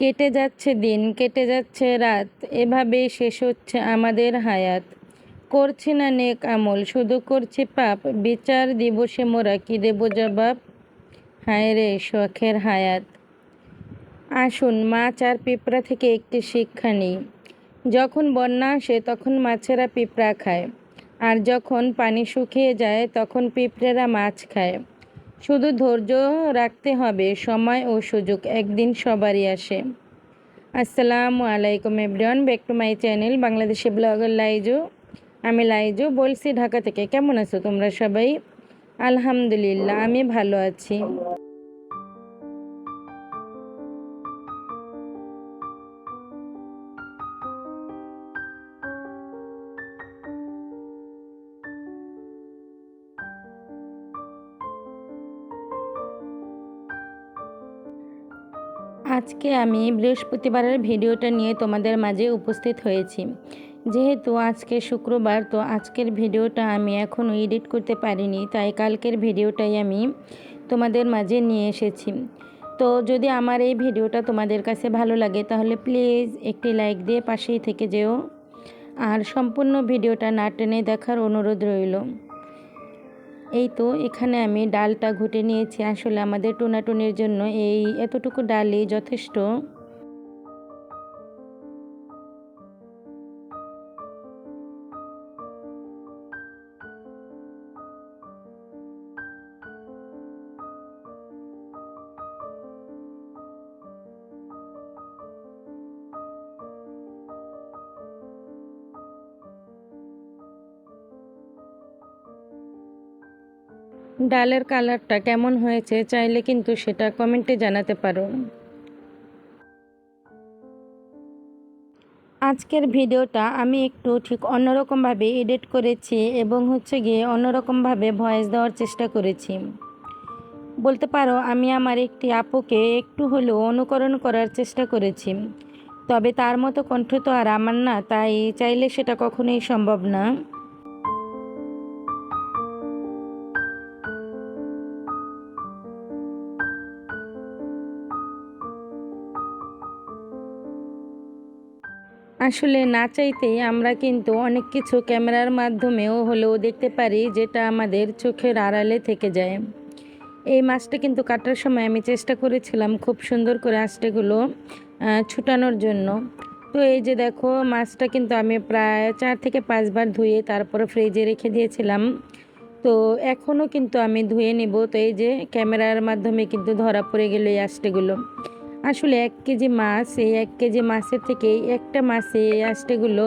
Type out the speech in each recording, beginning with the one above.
কেটে যাচ্ছে দিন, কেটে যাচ্ছে রাত, এভাবেই শেষ হচ্ছে আমাদের হায়াত। করছি না নেক আমল, শুধু করছি পাপ। বিচার দিবসে মোরা কি দেব জবাব? হায় রে শখের হায়াত। আসুন, মাছ আর পিঁপড়া থেকে একটি শিক্ষা নিই। যখন বন্যা আসে, তখন মাছেরা পিঁপড়া খায়। আর যখন পানি শুকিয়ে যায়, তখন পিঁপড়েরা মাছ খায়। শুধু ধৈর্য রাখতে হবে, সময় ও সুযোগ একদিন সবারই আসে। আসসালামু আলাইকুম everyone, back to my channel Bangladeshi blogger Laiju. আমি লাইজু বলছি ঢাকা থেকে। কেমন আছো তোমরা সবাই? আলহামদুলিল্লাহ, আমি ভালো আছি। আজকে আমি বৃহস্পতিবারের ভিডিওটা নিয়ে তোমাদের মাঝে উপস্থিত হয়েছি। যেহেতু আজকে শুক্রবার, তো আজকের ভিডিওটা আমি এখনও এডিট করতে পারিনি, তাই কালকের ভিডিওটাই আমি তোমাদের মাঝে নিয়ে এসেছি। তো যদি আমার এই ভিডিওটা তোমাদের কাছে ভালো লাগে, তাহলে প্লিজ একটি লাইক দিয়ে পাশেই থেকে যেও। আর সম্পূর্ণ ভিডিওটা না টেনে দেখার অনুরোধ রইল। এই তো এখানে আমি ডালটা ঘুটে নিয়েছি। আসলে আমাদের টোনাটুনির জন্য এই এতটুকু ডালই যথেষ্ট। ডালের কালারটা কেমন হয়েছে চাইলে কিন্তু সেটা কমেন্টে জানাতে পারো আজকের ভিডিওটা আমি একটু ঠিক অন্যরকমভাবে এডিট করেছি এবং হচ্ছে গিয়ে অন্যরকমভাবে ভয়েস দেওয়ার চেষ্টা করেছি। বলতে পারো, আমি আমার একটি আপুকে একটু হলেও অনুকরণ করার চেষ্টা করেছি। তবে তার মতো কণ্ঠ তো আর আমার না, তাই চাইলে সেটা কখনোই সম্ভব না। আসলে না চাইতেই আমরা কিন্তু অনেক কিছু ক্যামেরার মাধ্যমেও হলেও দেখতে পারি যেটা আমাদের চোখের আড়ালে থেকে যায়। এই মাছটা কিন্তু কাটার সময় আমি চেষ্টা করেছিলাম খুব সুন্দর করে আঁচটাগুলো ছুটানোর জন্য। তো এই যে দেখো, মাছটা কিন্তু আমি প্রায় চার থেকে পাঁচবার ধুয়ে তারপরে ফ্রিজে রেখে দিয়েছিলাম। তো এখনও কিন্তু আমি ধুয়ে নেব। তো এই যে ক্যামেরার মাধ্যমে কিন্তু ধরা পড়ে গেল এই আঁচটাগুলো। আসলে এক কেজি মাছ, এই এক কেজি মাছের থেকে একটা মাছে এই আষ্টেগুলো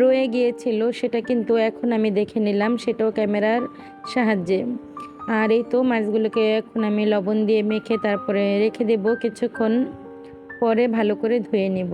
রয়ে গিয়েছিল, সেটা কিন্তু এখন আমি দেখে নিলাম, সেটাও ক্যামেরার সাহায্যে। আর এই তো মাছগুলোকে এখন আমি লবণ দিয়ে মেখে তারপরে রেখে দেব, কিছুক্ষণ পরে ভালো করে ধুয়ে নেব।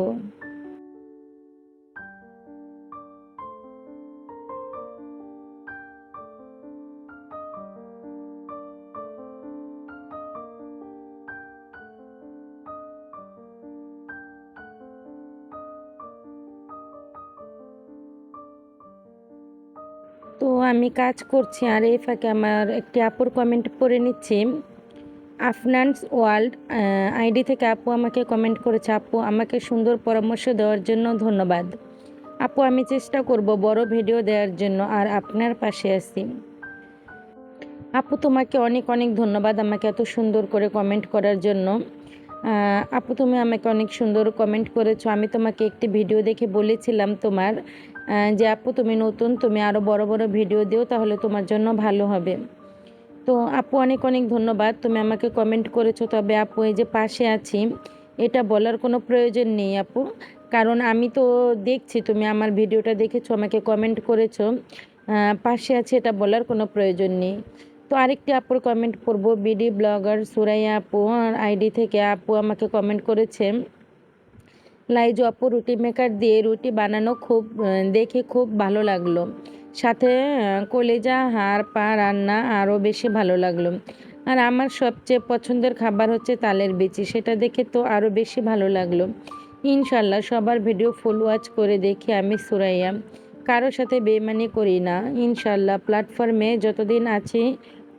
তো আমি কাজ করছি আর এই ফাঁকে আমার একটি আপুর কমেন্ট পড়ে নিচ্ছি। আফনান্স ওয়ার্ল্ড আইডি থেকে আপু আমাকে কমেন্ট করেছে, আপু আমাকে সুন্দর পরামর্শ দেওয়ার জন্য ধন্যবাদ। আপু আমি চেষ্টা করব বড় ভিডিও দেওয়ার জন্য আর আপনার পাশে আছি। আপু তোমাকে অনেক অনেক ধন্যবাদ আমাকে এত সুন্দর করে কমেন্ট করার জন্য। আপু তুমি আমাকে অনেক সুন্দর কমেন্ট করেছ। আমি তোমাকে একটি ভিডিও দেখে বলেছিলাম তোমার যে আপু, তুমি নতুন, তুমি আরও বড় বড় ভিডিও দিও, তাহলে তোমার জন্য ভালো হবে। তো আপু, অনেক অনেক ধন্যবাদ। তুমি আমাকে কমেন্ট করেছ, তবে আপু, এই যে পাশে আছি, এটা বলার কোনো প্রয়োজন নেই আপু। কারণ আমি তো দেখছি, তুমি আমার ভিডিওটা দেখেছ, আমাকে কমেন্ট করেছ। পাশে আছে, এটা বলার কোনো প্রয়োজন নেই। তো আরেকটি আপুর কমেন্ট করব, বিডি ব্লগার সুরাইয়া আপু আইডি থেকে আপু আমাকে কমেন্ট করেছে। লাইজু আপু রুটি মেকার দিয়ে রুটি বানানো খুব দেখে খুব ভালো লাগল। সাথে কলেজা, হাড়, পা, রান্না আরও বেশি ভালো লাগল। আর আমার সবচেয়ে পছন্দের খাবার হচ্ছে তালের বিচি, সেটা দেখে তো আরও বেশি ভালো লাগল। ইনশাল্লাহ সবার ভিডিও ফুল ওয়াচ করে দেখি আমি সুরাইয়া। কারও সাথে বেমানি করি না, ইনশাল্লাহ প্ল্যাটফর্মে যতদিন আছি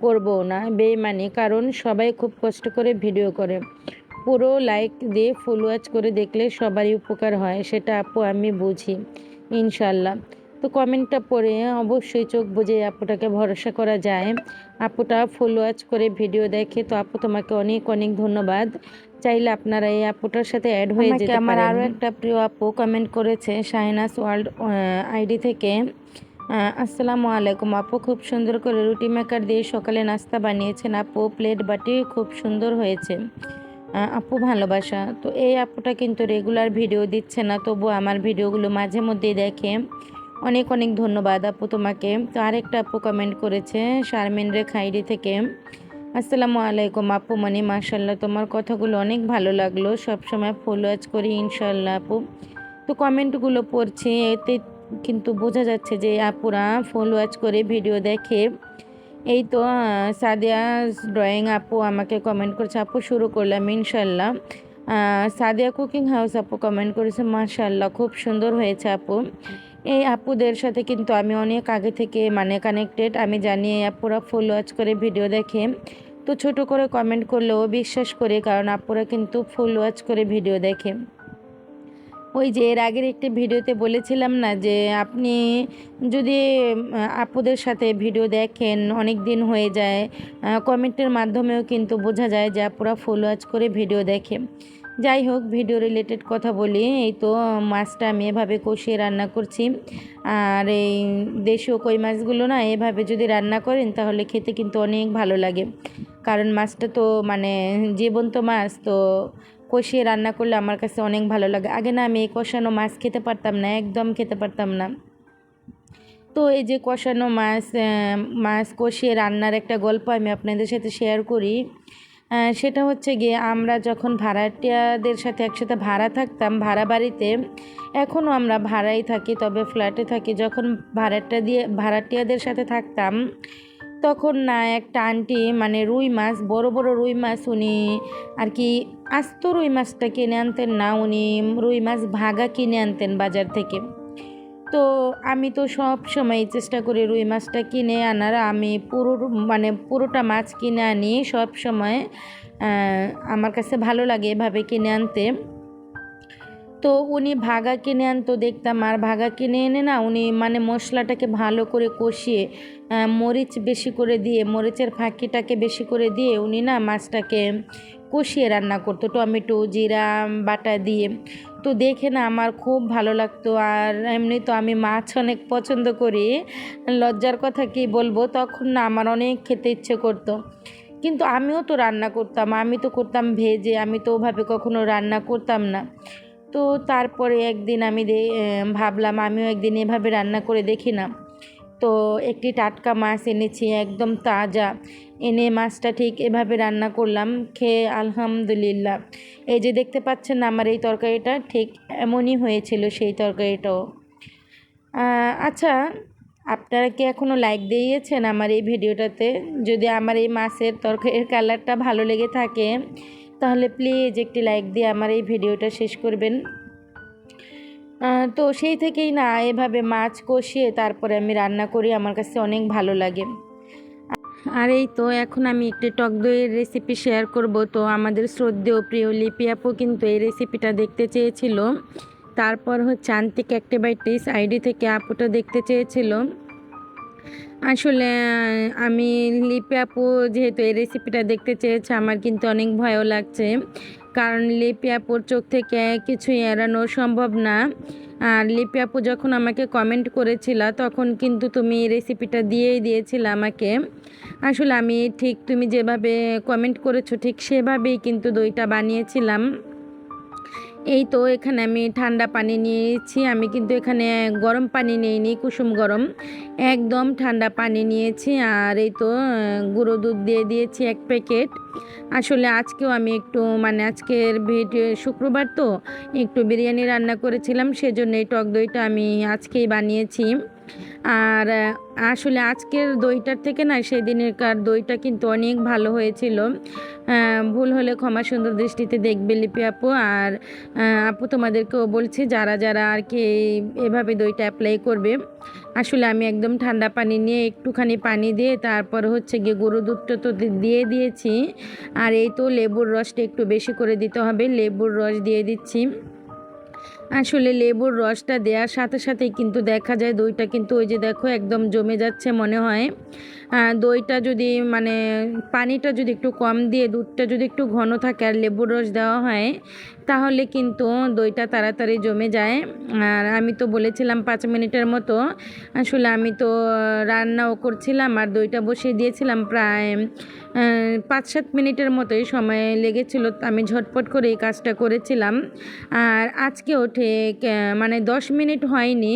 করব না বেমানি কারণ সবাই খুব কষ্ট করে ভিডিও করে। পুরো লাইক দিয়ে ফুল ওয়াচ করে দেখলে সবারই উপকার হয় সেটা আপু আমি বুঝি ইনশাল্লাহ। তো কমেন্টটা পড়ে অবশ্যই চোখ বুঝে আপুটাকে ভরসা করা যায়। আপুটা ফুল ওয়াচ করে ভিডিও দেখে তো আপু তোমাকে অনেক অনেক ধন্যবাদ। চাইলে আপনারা এই আপুটার সাথে অ্যাড হয়ে যেতে আমার আরও একটা প্রিয় আপু কমেন্ট করেছে শাহিনাস ওয়ার্ল্ড আইডি থেকে। আসসালামু আলাইকুম আপু খুব সুন্দর করে রুটি মেকার দিয়ে সকালে নাস্তা বানিয়েছেন আপু প্লেট বাটি খুব সুন্দর হয়েছে। আপু ভালোবাসা। তো এই আপুটা কিন্তু রেগুলার ভিডিও দিচ্ছে না, তবু আমার ভিডিওগুলো মাঝে মধ্যেই দেখে। অনেক অনেক ধন্যবাদ আপু তোমাকে। তো আরেকটা আপু কমেন্ট করেছে শারমিন রেখা আইডি থেকে। আসসালামু আলাইকুম আপু মানে মাশাল্লাহ তোমার কথাগুলো অনেক ভালো লাগল। সবসময় ফলো ওয়াচ করি ইনশাল্লাহ আপু। তো কমেন্টগুলো পড়ছি, এতে কিন্তু বোঝা যাচ্ছে যে আপুরা ফলো ওয়াচ করে ভিডিও দেখে। এই তো সাদিয়া ড্রয়িং আপু আমাকে কমেন্ট করেছে, আপু শুরু করলাম ইনশাল্লাহ সাদিয়া কুকিং হাউস আপু কমেন্ট করেছে মাশাল্লাহ খুব সুন্দর হয়েছে আপু। এই আপুদের সাথে কিন্তু আমি অনেক আগে থেকে মানে কানেক্টেড আমি জানি এই আপুরা ফুল ওয়াচ করে ভিডিও দেখে। তো ছোট করে কমেন্ট করলেও বিশ্বাস করি, কারণ আপুরা কিন্তু ফুল ওয়াচ করে ভিডিও দেখে। ওই যে এর আগের একটি ভিডিওতে বলেছিলাম না যে আপনি যদি আপুদের সাথে ভিডিও দেখেন, অনেক দিন হয়ে যায় কমেন্টের মাধ্যমেও কিন্তু বোঝা যায় যে আপুরা ফুল ওয়াচ করে ভিডিও দেখে। যাই হোক, ভিডিও রিলেটেড কথা বলি, এই তো মাছটা আমি এভাবে কষিয়ে রান্না করছি। আর এই দেশীয় কই মাছগুলো না, এভাবে যদি রান্না করেন তাহলে খেতে কিন্তু অনেক ভালো লাগে। কারণ মাছটা তো মানে জীবন্ত মাছ, তো কষিয়ে রান্না করলে আমার কাছে অনেক ভালো লাগে। আগে না আমি এই কষানো মাছ খেতে পারতাম না, একদম খেতে পারতাম না। তো এই যে কষানো মাছ মাছ কষিয়ে রান্নার একটা গল্প আমি আপনাদের সাথে শেয়ার করি। সেটা হচ্ছে গিয়ে আমরা যখন ভাড়াটিয়াদের সাথে একসাথে ভাড়া থাকতাম, ভাড়া বাড়িতে এখনও আমরা ভাড়াই থাকি, তবে ফ্ল্যাটে থাকি। যখন ভাড়াটা দিয়ে, ভাড়াটিয়াদের সাথে থাকতাম তখন না একটা আন্টি মানে রুই মাছ, বড় বড় রুই মাছ উনি আর কি আস্ত রুই মাছটা কিনে আনতেন না, উনি রুই মাছ ভাগা কিনে আনতেন বাজার থেকে। তো আমি তো সব সময় চেষ্টা করি রুই মাছটা কিনে আনার, আমি পুরো মানে পুরোটা মাছ কিনে আনি সব সময় আমার কাছে ভালো লাগে এভাবে কিনে আনতে। তো উনি ভাগা কিনে আনতো, দেখতাম। আর ভাগা কিনে এনে না উনি মানে মশলাটাকে ভালো করে কষিয়ে মরিচ বেশি করে দিয়ে, মরিচের ফাঁকিটাকে বেশি করে দিয়ে উনি না মাছটাকে কষিয়ে রান্না করতো। টমেটো, জিরা, বাটা দিয়ে। তো দেখে না আমার খুব ভালো লাগতো। আর এমনি তো আমি মাছ অনেক পছন্দ করি। লজ্জার কথা কি বলব? তখন না আমার অনেক খেতে ইচ্ছে করতো। কিন্তু আমিও তো রান্না করতাম। আমি তো করতাম ভেজে। আমি তো ওভাবে কখনো রান্না করতাম না। তো তারপরে একদিন আমি ভাবলাম আমিও একদিন এভাবে রান্না করে দেখি না। তো একটি টাটকা মাছ এনেছি একদম তাজা। এনে মাছটা ঠিক এভাবে রান্না করলাম, খেয়ে আলহামদুলিল্লাহ। এই যে দেখতে পাচ্ছেন আমার এই তরকারিটা ঠিক এমনই হয়েছিল সেই তরকারিটাও। আচ্ছা আপনারা কি এখনও লাইক দিয়েছেন আমার এই ভিডিওটাতে? যদি আমার এই মাছের তরকারির কালারটা ভালো লেগে থাকে তাহলে প্লিজ একটি লাইক দিয়ে আমার এই ভিডিওটা শেষ করবেন। তো সেই থেকেই না, এভাবে মাছ কষিয়ে তারপরে আমি রান্না করি, আমার কাছে অনেক ভালো লাগে। আর এই তো এখন আমি একটি টক দইয়ের রেসিপি শেয়ার করব। তো আমাদের শ্রদ্ধেয় প্রিয় লিপি আপু কিন্তু এই রেসিপিটা দেখতে চেয়েছিল। তারপর হচ্ছে আন্তিক অ্যাক্টিভাইটিস আইডি থেকে আপুটা দেখতে চেয়েছিল। আসলে আমি লিপি আপু যেহেতু এই রেসিপিটা দেখতে চেয়েছে, আমার কিন্তু অনেক ভয়ও লাগছে। কারণ লিপি আপুর চোখ থেকে কিছুই এড়ানো সম্ভব না। আর লিপি আপু যখন আমাকে কমেন্ট করেছিল, তখন কিন্তু তুমি রেসিপিটা দিয়েই দিয়েছিলে আমাকে। আসলে আমি ঠিক, তুমি যেভাবে কমেন্ট করেছ, ঠিক সেভাবেই কিন্তু দইটা বানিয়েছিলাম। এই তো এখানে আমি ঠান্ডা পানি নিয়েছি, আমি কিন্তু এখানে গরম পানি নিইনি, কুসুম গরম। একদম ঠান্ডা পানি নিয়েছি, আর এই তো গুঁড়ো দুধ দিয়ে দিয়েছি এক প্যাকেট। আসলে আজকেও আমি একটু মানে আজকের ভিডিও শুক্রবার তো, একটু বিরিয়ানি রান্না করেছিলাম, সেজন্য এই টক দইটা আমি আজকেই বানিয়েছি। আর আসলে আজকের দইটার থেকে না সেই দিনেরকার দইটা কিন্তু অনেক ভালো হয়েছিল। ভুল হলে ক্ষমা সুন্দর দৃষ্টিতে দেখবে লিপি আপু। আর আপু তোমাদেরকেও বলছি, যারা যারা আর কি এভাবে দইটা অ্যাপ্লাই করবে, আসলে আমি একদম ঠান্ডা পানি নিয়ে একটুখানি পানি দিয়ে তারপর হচ্ছে গিয়ে গরু দুধটা তো দিয়ে দিয়েছি। আর এই তো লেবুর রসটা একটু বেশি করে দিতে হবে। লেবুর রস দিয়ে দিচ্ছি। আসলে লেবুর রসটা দেওয়ার সাথে সাথেই কিন্তু দেখা যায় দইটা কিন্তু ওই যে দেখো একদম জমে যাচ্ছে মনে হয়। দইটা যদি মানে পানিটা যদি একটু কম দিয়ে দুধটা যদি একটু ঘন থাকে আর লেবুর রস দেওয়া হয়, তাহলে কিন্তু দইটা তাড়াতাড়ি জমে যায়। আর আমি তো বলেছিলাম পাঁচ মিনিটের মতো। আসলে আমি তো রান্নাও করছিলাম আর দইটা বসিয়ে দিয়েছিলাম প্রায় পাঁচ সাত মিনিটের মতোই সময় লেগেছিল। আমি ঝটপট করে এই কাজটা করেছিলাম। আর আজকেও ঠিক মানে দশ মিনিট হয়নি।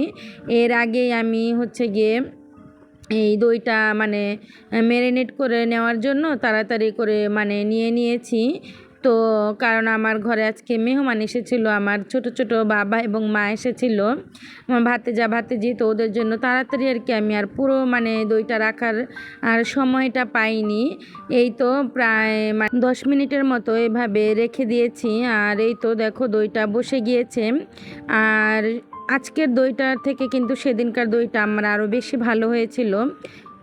এর আগেই আমি হচ্ছে গিয়ে এই দইটা মানে ম্যারিনেট করে নেওয়ার জন্য তাড়াতাড়ি করে মানে নিয়ে নিয়েছি। তো কারণ আমার ঘরে আজকে মেহমান এসেছিল, আমার ছোট ছোট বাবা এবং মা এসেছিল। ভাতেজা, ভাতেজি তো ওদের জন্য তাড়াতাড়ি আর কি আমি আর পুরো মানে দইটা রাখার আর সময়টা পাইনি। এই তো প্রায় মা- দশ মিনিটের মতো এভাবে রেখে দিয়েছি আর এই তো দেখো দইটা বসে গিয়েছে। আর আজকের দইটার থেকে কিন্তু সেদিনকার দইটা আমার আরও বেশি ভালো হয়েছিল।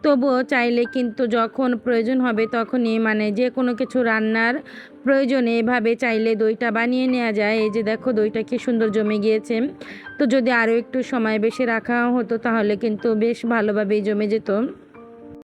তবুও চাইলে কিন্তু যখন প্রয়োজন হবে তখনই মানে যে কোনো কিছু রান্নার প্রয়োজনে এভাবে চাইলে দইটা বানিয়ে নেওয়া যায়। এই যে দেখো দইটা কি সুন্দর জমে গিয়েছে। তো যদি আরও একটু সময় বেশি রাখা হতো তাহলে কিন্তু বেশ ভালোভাবেই জমে যেত।